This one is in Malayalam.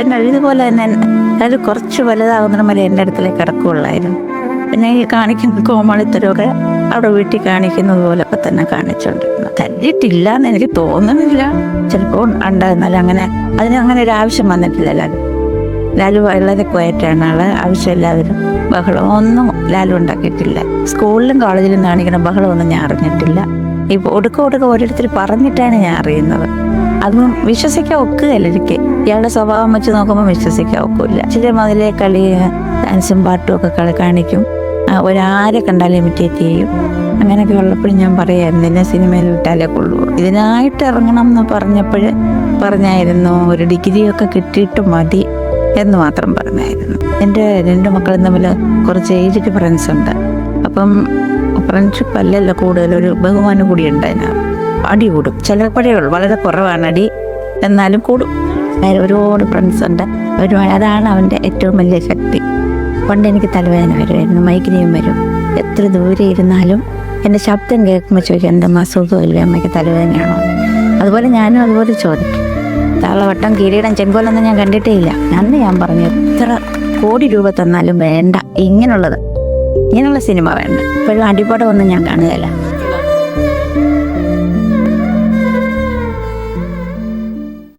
എന്നെ ഇതുപോലെ തന്നെ അതായത് കുറച്ച് വലുതാകുന്നതിന് വരെ എന്റെ അടുത്തേക്ക് കിടക്കുകയുള്ളായിരുന്നു. പിന്നെ ഈ കാണിക്കുന്ന കോമാളിത്തരമൊക്കെ അവിടെ വീട്ടിൽ കാണിക്കുന്നത് പോലൊക്കെ തന്നെ കാണിച്ചുകൊണ്ടിരുന്നു. തല്ലിയിട്ടില്ല എന്ന് എനിക്ക് തോന്നുന്നില്ല. ചിലപ്പോൾ ഉണ്ടായിരുന്നാലും അങ്ങനെ അതിന് അങ്ങനെ ഒരു ആവശ്യം വന്നിട്ടില്ല ലാലു. ലാലു വളരെ ക്വയറ്റാണ് ആൾ ആവശ്യമില്ലാതെ ബഹളം ഒന്നും ലാലു ഉണ്ടാക്കിയിട്ടില്ല. സ്കൂളിലും കോളേജിലും കാണിക്കുന്ന ബഹളമൊന്നും ഞാൻ അറിഞ്ഞിട്ടില്ല. ഇപ്പോൾ ഒടുക്ക ഒടുക്ക ഓരോരുത്തർ പറഞ്ഞിട്ടാണ് ഞാൻ അറിയുന്നത്. അതും വിശ്വസിക്കാൻ ഒക്കുകയല്ല എനിക്ക് ഇയാളുടെ സ്വഭാവം വെച്ച് നോക്കുമ്പോൾ വിശ്വസിക്കാൻ ഒക്കില്ല. ചില മുതലേ കളി ഡാൻസും പാട്ടും ഒക്കെ കളി കാണിക്കും. ഒരാരെ കണ്ടാലും ഇമിറ്റേറ്റ് ചെയ്യും. അങ്ങനെയൊക്കെ ഉള്ളപ്പോഴും ഞാൻ പറയായിരുന്നു എന്നെ സിനിമയിൽ വിട്ടാലേ കൊള്ളൂ. ഇതിനായിട്ട് ഇറങ്ങണം എന്ന് പറഞ്ഞപ്പോൾ പറഞ്ഞായിരുന്നു ഒരു ഡിഗ്രിയൊക്കെ കിട്ടിയിട്ട് മതി എന്ന് മാത്രം പറഞ്ഞായിരുന്നു. എന്റെ രണ്ട് മക്കളും തമ്മിൽ കുറച്ച് ഏജ് ഡിഫറൻസ് ഉണ്ട്. അപ്പം ഫ്രണ്ട്ഷിപ്പ് അല്ലല്ലോ കൂടുതൽ ഒരു ബഹുമാനം കൂടി ഉണ്ട് അതിനകത്ത്. അടി കൂടും. ചിലപ്പോഴേ ഉള്ളൂ വളരെ കുറവാണ് അടി. എന്നാലും കൂടും. ഒരുപാട് ഫ്രണ്ട്സ് ഉണ്ട്. ഒരുപാട് അതാണ് അവന്റെ ഏറ്റവും വലിയ ശക്തി. പണ്ട് എനിക്ക് തലവേദന വരുമായിരുന്നു. മൈഗ്രെയിൻ വരും. എത്ര ദൂരെ ഇരുന്നാലും എന്റെ ശബ്ദം കേൾക്കുമ്പോൾ ചോദിക്കും എന്റെ അസുഖമില്ല സുഖമില്ല? അമ്മയ്ക്ക് തലവേദനയാണോ? അതുപോലെ ഞാനും അതുപോലെ ചോദിക്കും. താളവട്ടം കിരീടം ചെങ്കോലൊന്നും ഞാൻ കണ്ടിട്ടേ ഇല്ല. അന്ന് ഞാൻ പറഞ്ഞു എത്ര കോടി രൂപ തന്നാലും വേണ്ട. ഇങ്ങനെയുള്ളത് ഇങ്ങനെയുള്ള സിനിമ വേണ്ട. ഇപ്പോഴും അടിപടമൊന്നും ഞാൻ കാണുകയില്ല.